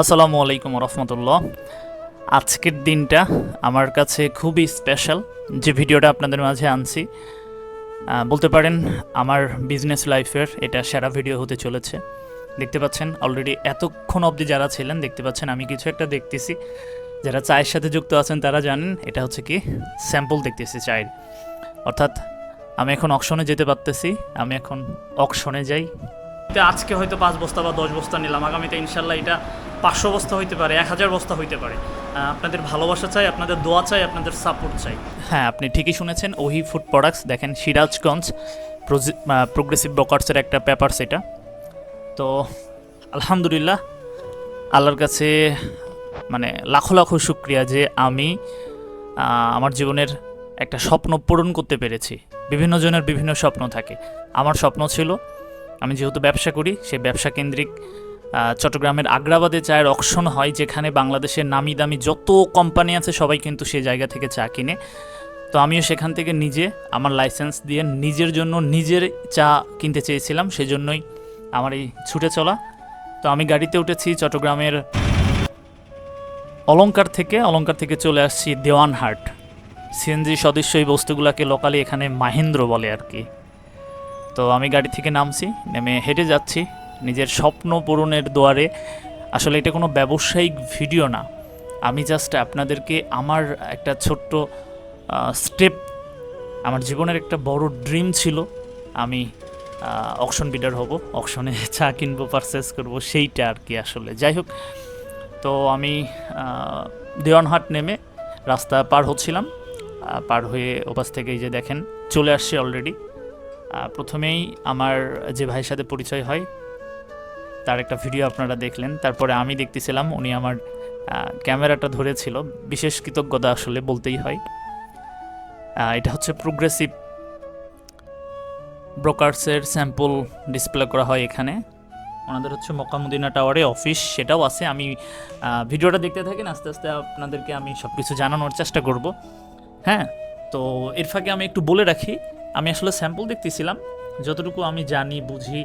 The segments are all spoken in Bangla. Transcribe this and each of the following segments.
আসসালামু আলাইকুম রহমতুল্লাহ আজকের দিনটা আমার কাছে খুবই স্পেশাল যে ভিডিওটা আপনাদের মাঝে আনছি। বলতে পারেন আমার বিজনেস লাইফের এটা সেরা ভিডিও হতে চলেছে। দেখতে পাচ্ছেন অলরেডি এতক্ষণ অবধি যারা ছিলেন, দেখতে পাচ্ছেন আমি কিছু একটা দেখতেছি। যারা চায়ের সাথে যুক্ত আছেন, তারা জানেন এটা হচ্ছে কি স্যাম্পল দেখতেছি চায়ের। অর্থাৎ আমি এখন অকশনে যেতে পারতেছি, আমি এখন অকশনে যাই। আজকে হয়তো পাঁচ বস্তা বা দশ বস্তা নিলাম, আগামীতে ইনশাল্লাহ এটা পাঁচশো বস্তা হইতে পারে, এক হাজার বস্তা হইতে পারে। আপনাদের ভালোবাসা চাই, আপনাদের দোয়া চাই, আপনাদের সাপোর্ট চাই। হ্যাঁ আপনি ঠিকই শুনেছেন, ওহি ফুড প্রোডাক্টস দেখেন সিরাজগঞ্জ প্রোগ্রেসিভ ব্রকার্সের একটা পেপারস এটা তো, আলহামদুলিল্লাহ, আল্লাহর কাছে মানে লাখো লাখো শুক্রিয়া যে আমি আমার জীবনের একটা স্বপ্ন পূরণ করতে পেরেছি। বিভিন্ন জনের বিভিন্ন স্বপ্ন থাকে। আমার স্বপ্ন ছিল, আমি যেহেতু ব্যবসা করি সেই ব্যবসা কেন্দ্রিক চট্টগ্রামের আগ্রাবাদে চায়ের অকশন হয়, যেখানে বাংলাদেশের নামি দামি যত কোম্পানি আছে, সবাই কিন্তু সেই জায়গা থেকে চা কিনে। তো আমিও সেখান থেকে নিজে আমার লাইসেন্স দিয়ে নিজের জন্য নিজের চা কিনতে চেয়েছিলাম, সেজন্যই আমার এই ছুটে চলা। তো আমি গাড়িতে উঠেছি চট্টগ্রামের অলঙ্কার থেকে অলঙ্কার থেকে চলে আসছি দেওয়ানহাট। সিএনজি সদস্য এই বস্তুগুলোকে লোকালি এখানে মাহেন্দ্র বলে আর কি। তো আমি গাড়ি থেকে নামছি, নেমে হেঁটে যাচ্ছি। নিজের স্বপ্ন পূরণের দুয়ারে। আসলে এটা কোনো ব্যবসায়িক ভিডিও না। আমি জাস্ট আপনাদেরকে আমার একটা ছোট্ট স্টেপ আমার জীবনের একটা বড় ড্রিম ছিল। আমি অকশন বিডার হব। অকশনে চা কিনবো পারচেস করব, সেইটা আর কি আসলে। যাই হোক, তো আমি দেওয়ানহাট নেমে রাস্তা পার হচ্ছিলাম। পার হয়ে ওপাশ থেকে যে দেখেন, চলে আসছে অলরেডি প্রথমেই আমার যে ভাইয়ের সাথে পরিচয় হয় তার একটা ভিডিও আপনারা দেখলেন। তারপরে আমি দেখতেছিলাম, উনি আমার ক্যামেরাটা ধরেছিল। বিশেষ কৃতজ্ঞতা আসলে বলতেই হয়। এটা হচ্ছে প্রোগ্রেসিভ ব্রোকার্সের স্যাম্পল ডিসপ্লে করা হয় এখানে। ওনাদের হচ্ছে মক্কামুদিনা টাওয়ারে অফিস সেটাও আছে। আমি ভিডিওটা দেখতে থাকেন, আস্তে আস্তে আপনাদেরকে আমি সব কিছু জানানোর চেষ্টা করব। হ্যাঁ তো এর ফাঁকে আমি একটু বলে রাখি, আমি আসলে স্যাম্পল দেখতেছিলাম। যতটুকু আমি জানি, বুঝি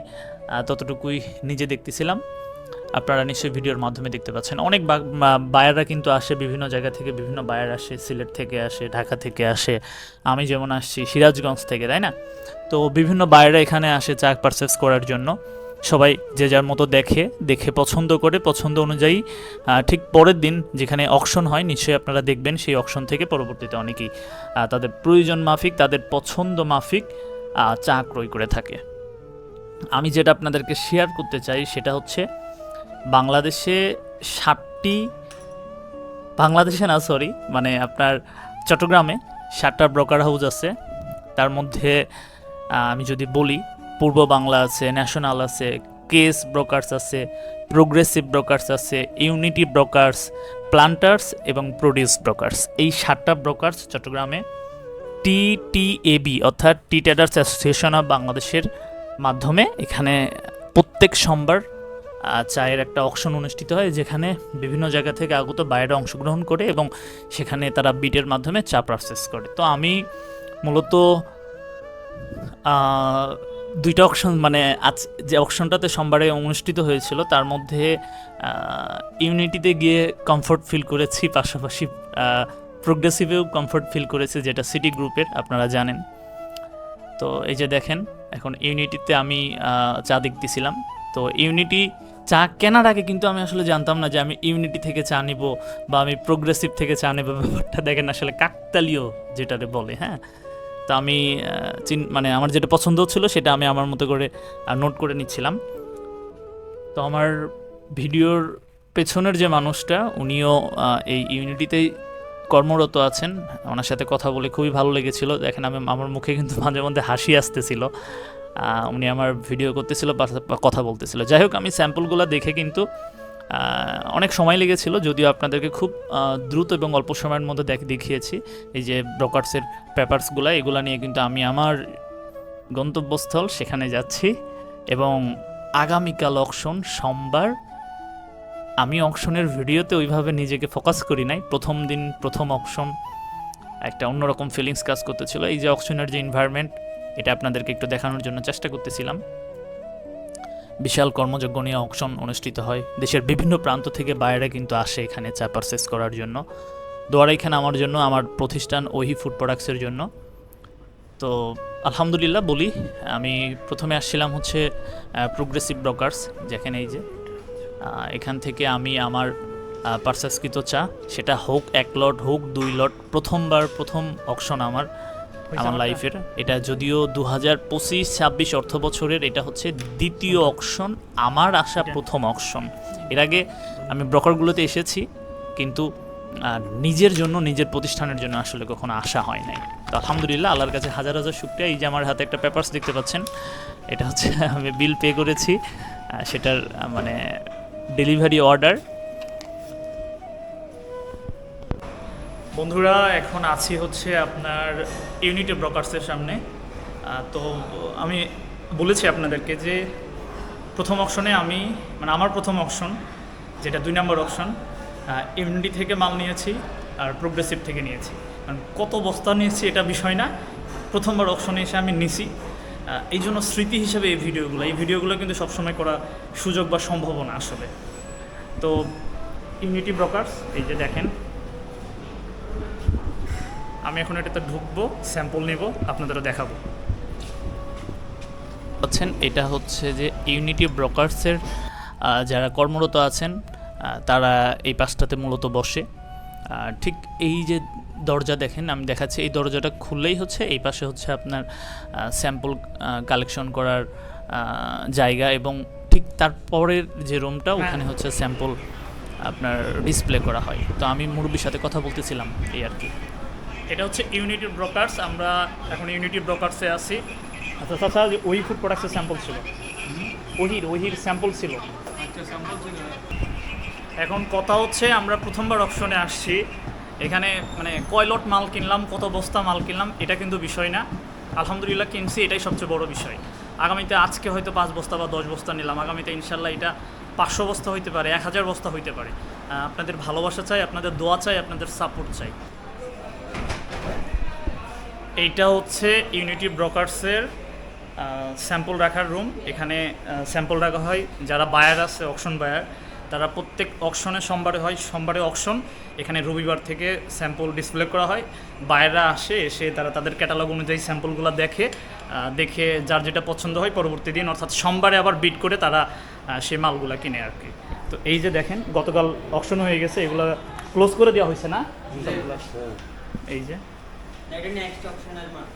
ততটুকুই নিজে দেখতেছিলাম। আপনারা নিশ্চয়ই ভিডিওর মাধ্যমে দেখতে পাচ্ছেন। অনেক বায়াররা কিন্তু আসে বিভিন্ন জায়গা থেকে, বিভিন্ন বায়ার আসে, সিলেট থেকে আসে, ঢাকা থেকে আসে। আমি যেমন আসছি, সিরাজগঞ্জ থেকে, তাই না? তো বিভিন্ন বায়াররা এখানে আসে চাক পারচেস করার জন্য। সবাই যে যার মতো দেখে দেখে পছন্দ করে, পছন্দ অনুযায়ী ঠিক পরের দিন যেখানে অকশন হয়, নিশ্চয়ই আপনারা দেখবেন সেই অকশন থেকে পরবর্তীতে অনেকেই তাদের প্রয়োজন মাফিক, তাদের পছন্দ মাফিক চা ক্রয় করে থাকে। আমি যেটা আপনাদেরকে শেয়ার করতে চাই সেটা হচ্ছে, বাংলাদেশে ষাটটি বাংলাদেশে না সরি মানে আপনার চট্টগ্রামে ষাটটা ব্রোকার হাউস আছে। তার মধ্যে আমি যদি বলি, পূর্ব বাংলা আছে ন্যাশনাল আছে কেস ব্রোকার্স আছে প্রোগ্রেসিভ ব্রোকার্স আছে ইউনিটি ব্রোকার্স প্লান্টার্স এবং প্রোডিউস ব্রোকার্স এই সাতটা ব্রোকার্স চট্টগ্রামে টিটিএবি অর্থাৎ টি ট্রেডার্স অ্যাসোসিয়েশন অফ বাংলাদেশের মাধ্যমে এখানে প্রত্যেক সোমবার চায়ের একটা অকশন অনুষ্ঠিত হয়, যেখানে বিভিন্ন জায়গা থেকে আগত বাইরে অংশগ্রহণ করে এবং সেখানে তারা বিটের মাধ্যমে চা প্রসেস করে। তো আমি মূলত দুইটা অকশন মানে আজ যে অকশনটাতে সোমবারে অনুষ্ঠিত হয়েছিল, তার মধ্যে ইউনিটিতে গিয়ে কমফোর্ট ফিল করেছি, পাশাপাশি প্রোগ্রেসিভেও কমফোর্ট ফিল করেছি যেটা সিটি গ্রুপের আপনারা জানেন। তো এই যে দেখেন, এখন ইউনিটিতে আমি চা দেখতেছিলাম। তো ইউনিটি চা কেনার আগে কিন্তু আমি আসলে জানতাম না যে আমি ইউনিটি থেকে চা নিব বা আমি প্রোগ্রেসিভ থেকে চা নেব, ব্যাপারটা দেখেন আসলে কাকতালীয় যেটারে বলে হ্যাঁ? তো আমি চিন মানে আমার যেটা পছন্দ হচ্ছিল সেটা আমি আমার মতো করে নোট করে নিচ্ছিলাম। তো আমার ভিডিওর পেছনের যে মানুষটা, উনিও এই ইউনিটিতেই কর্মরত আছেন। ওনার সাথে কথা বলে খুবই ভালো লেগেছিল। দেখেন আমি, আমার মুখে কিন্তু মাঝে মধ্যে হাসি আসতেছিল। উনি আমার ভিডিও করতেছিল বা কথা বলতেছিল। যাই হোক, আমি স্যাম্পলগুলো দেখে কিন্তু অনেক সময় লেগেছিল। যদিও আপনাদেরকে খুব দ্রুত এবং অল্প সময়ের মধ্যে দেখ, দেখিয়েছি। এই যে ব্রোকার্সের পেপারসগুলো, এগুলো নিয়ে কিন্তু আমি আমার গন্তব্যস্থল সেখানে যাচ্ছি। এবং আগামীকাল অকশন, সোমবার আমি অকশনের ভিডিওতে ওইভাবে নিজেকে ফোকাস করি নাই। প্রথম দিন প্রথম অকশন, একটা অন্যরকম ফিলিংস কাজ করতেছিল। এই যে অকশনের যে এনভায়রনমেন্ট এটা আপনাদেরকে একটু দেখানোর জন্য চেষ্টা করতেছিলাম। বিশাল কর্মযজ্ঞ নিয়ে অকশন অনুষ্ঠিত হয়। দেশের বিভিন্ন প্রান্ত থেকে বাইরে কিন্তু আসে এখানে চা পারচেস করার জন্য। দোয়ারা এখানে আমার জন্য, আমার প্রতিষ্ঠান ওহি ফুড প্রোডাক্টসের জন্য। তো আলহামদুলিল্লাহ বলি, আমি প্রথমে আসছিলাম হচ্ছে প্রোগ্রেসিভ ব্রোকার্স যেখানে এই যে এখান থেকে আমি আমার পার্সেসকৃত চা সেটা হোক এক লট হোক দুই লট প্রথমবার প্রথম অকশন আমার আমার লাইফের এটা যদিও দু হাজার পঁচিশ ছাব্বিশ অর্থ বছরের এটা হচ্ছে দ্বিতীয় অকশন আমার আসা প্রথম অকশন। এর আগে আমি ব্রকারগুলোতে এসেছি কিন্তু নিজের জন্য নিজের প্রতিষ্ঠানের জন্য আসলে কখনো আসা হয় নাই। তো আলহামদুলিল্লাহ আল্লাহর কাছে হাজার হাজার শুক্রিয়া। এই যে আমার হাতে একটা পেপার্স দেখতে পাচ্ছেন এটা হচ্ছে আমি বিল পে করেছি সেটার মানে ডেলিভারি অর্ডার। বন্ধুরা, এখন আছি হচ্ছে আপনার ইউনিটি ব্রকার্সের সামনে। তো আমি বলেছি আপনাদেরকে যে প্রথম অপশনে আমি মানে আমার প্রথম অপশন, যেটা দুই নম্বর অপশন ইউনিটি থেকে মাল নিয়েছি আর প্রোগ্রেসিভ থেকে নিয়েছি। কারণ কত বস্তা নিয়েছি এটা বিষয় না, প্রথমবার অপশনে এসে আমি নিছি। এই জন্য স্মৃতি হিসেবে এই ভিডিওগুলো এই ভিডিওগুলো কিন্তু সবসময় করা সুযোগ বা সম্ভাবনা আসলে। তো ইউনিটি ব্রকার্স, এই যে দেখেন। আমি এখন এটাতে ঢুকবো, স্যাম্পল নিব, আপনাদেরও দেখাবো। পাচ্ছেন এটা হচ্ছে যে ইউনিটি ব্রোকার্সের যারা কর্মরত আছেন তারা এই পাশটাতে মূলত বসে। ঠিক এই যে দরজা দেখেন, আমি দেখাচ্ছি, এই দরজাটা খুললেই হচ্ছে, এই পাশে হচ্ছে আপনার স্যাম্পল কালেকশন করার জায়গা এবং ঠিক তারপরের যে রুমটা ওখানে হচ্ছে স্যাম্পল আপনার ডিসপ্লে করা হয়। তো আমি মুরব্বীর সাথে কথা বলতেছিলাম এই আর কি। এটা হচ্ছে ইউনিটি ব্রোকার্স আমরা এখন ইউনিটি ব্রোকার্সে আছি। আচ্ছা আচ্ছা যে ওই ফুড প্রোডাক্টসের স্যাম্পল ছিল। ওহির ওহির স্যাম্পল ছিল। এখন কথা হচ্ছে আমরা প্রথমবার অপশনে আসছি। এখানে মানে কয় লট মাল কিনলাম কত বস্তা মাল কিনলাম এটা কিন্তু বিষয় না। আলহামদুলিল্লাহ কিনছি এটাই সবচেয়ে বড় বিষয়। আগামীতে আজকে হয়তো পাঁচ বস্তা বা দশ বস্তা নিলাম। আগামীতে ইনশাল্লাহ এটা পাঁচশো বস্তা হইতে পারে, এক হাজার বস্তা হইতে পারে। আপনাদের ভালোবাসা চাই, আপনাদের দোয়া চাই, আপনাদের সাপোর্ট চাই। এইটা হচ্ছে ইউনিটি ব্রোকার্সের স্যাম্পল রাখার রুম এখানে স্যাম্পল রাখা হয়। যারা বায়ার আছে অকশন বায়ার তারা প্রত্যেক অকশনে সোমবারে হয় সোমবারে অকশন এখানে রবিবার থেকে স্যাম্পল ডিসপ্লে করা হয়। বায়াররা আসে এসে তারা তাদের ক্যাটালগ অনুযায়ী স্যাম্পলগুলো দেখে দেখে যার যেটা পছন্দ হয় পরবর্তী দিন অর্থাৎ সোমবারে আবার বিট করে তারা সেই মালগুলো কিনে আর কি। তো এই যে দেখেন গতকাল অকশন হয়ে গেছে এগুলো ক্লোজ করে দেওয়া হয়েছে না? এই যে। এটা নেক্সট মাল।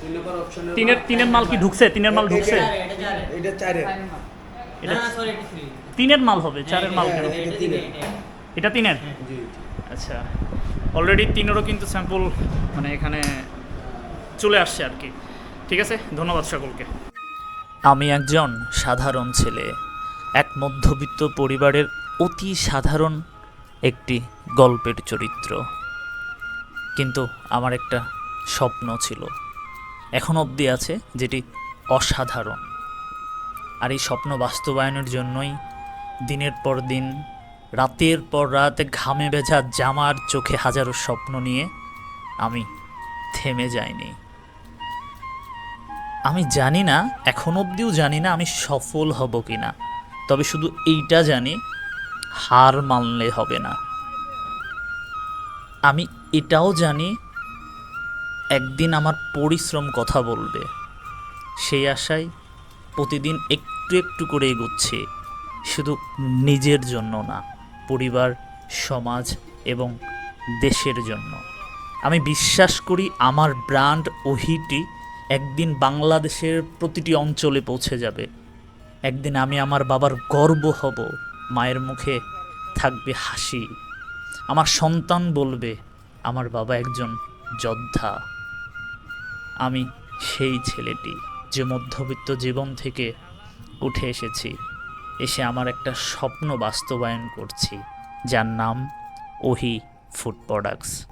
তিন নম্বর অপশনে তিনের তিনের মাল কি ঢুকছে? তিনের মাল ঢুকছে? এটা। এটা তিনের। মাল হবে চারের মাল কেন হ্যাঁ, এটা তিনের। তিনে, এটা। এটা তিনের? জি আচ্ছা অলরেডি তিনেরও কিন্তু স্যাম্পল মানে এখানে চলে আসছে আর কি। ঠিক আছে ধন্যবাদ সকলকে। আমি একজন সাধারণ ছেলে। এক মধ্যবিত্ত পরিবারের অতি সাধারণ একটি গল্পের চরিত্র। কিন্তু আমার একটা স্বপ্ন ছিল। এখন অবধি আছে যেটি অসাধারণ। আর এই স্বপ্ন বাস্তবায়নের জন্যই দিনের পর দিন, রাতের পর রাত ঘামে ভেজা জামার চোখে হাজারো স্বপ্ন নিয়ে আমি থেমে যাইনি। আমি জানি না, এখন অবধিও জানি না আমি সফল হব কি না তবে শুধু এইটা জানি, হার মানলে হবে না। আমি এটাও জানি, একদিন আমার পরিশ্রম কথা বলবে, সেই আশায় প্রতিদিন একটু একটু করে এগোচ্ছে। শুধু নিজের জন্য না, পরিবার, সমাজ এবং দেশের জন্য। আমি বিশ্বাস করি আমার ব্র্যান্ড ওহিটি একদিন বাংলাদেশের প্রতিটি অঞ্চলে পৌঁছে যাবে। একদিন আমি আমার বাবার গর্ব হব, মায়ের মুখে থাকবে হাসি। আমার সন্তান বলবে, আমার বাবা একজন যোদ্ধা। আমি সেই ছেলেটি। যে মধ্যবিত্ত জীবন থেকে উঠে এসেছি। এসে আমার একটা স্বপ্ন বাস্তবায়ন করছি যার নাম ওহি ফুড প্রোডাক্টস।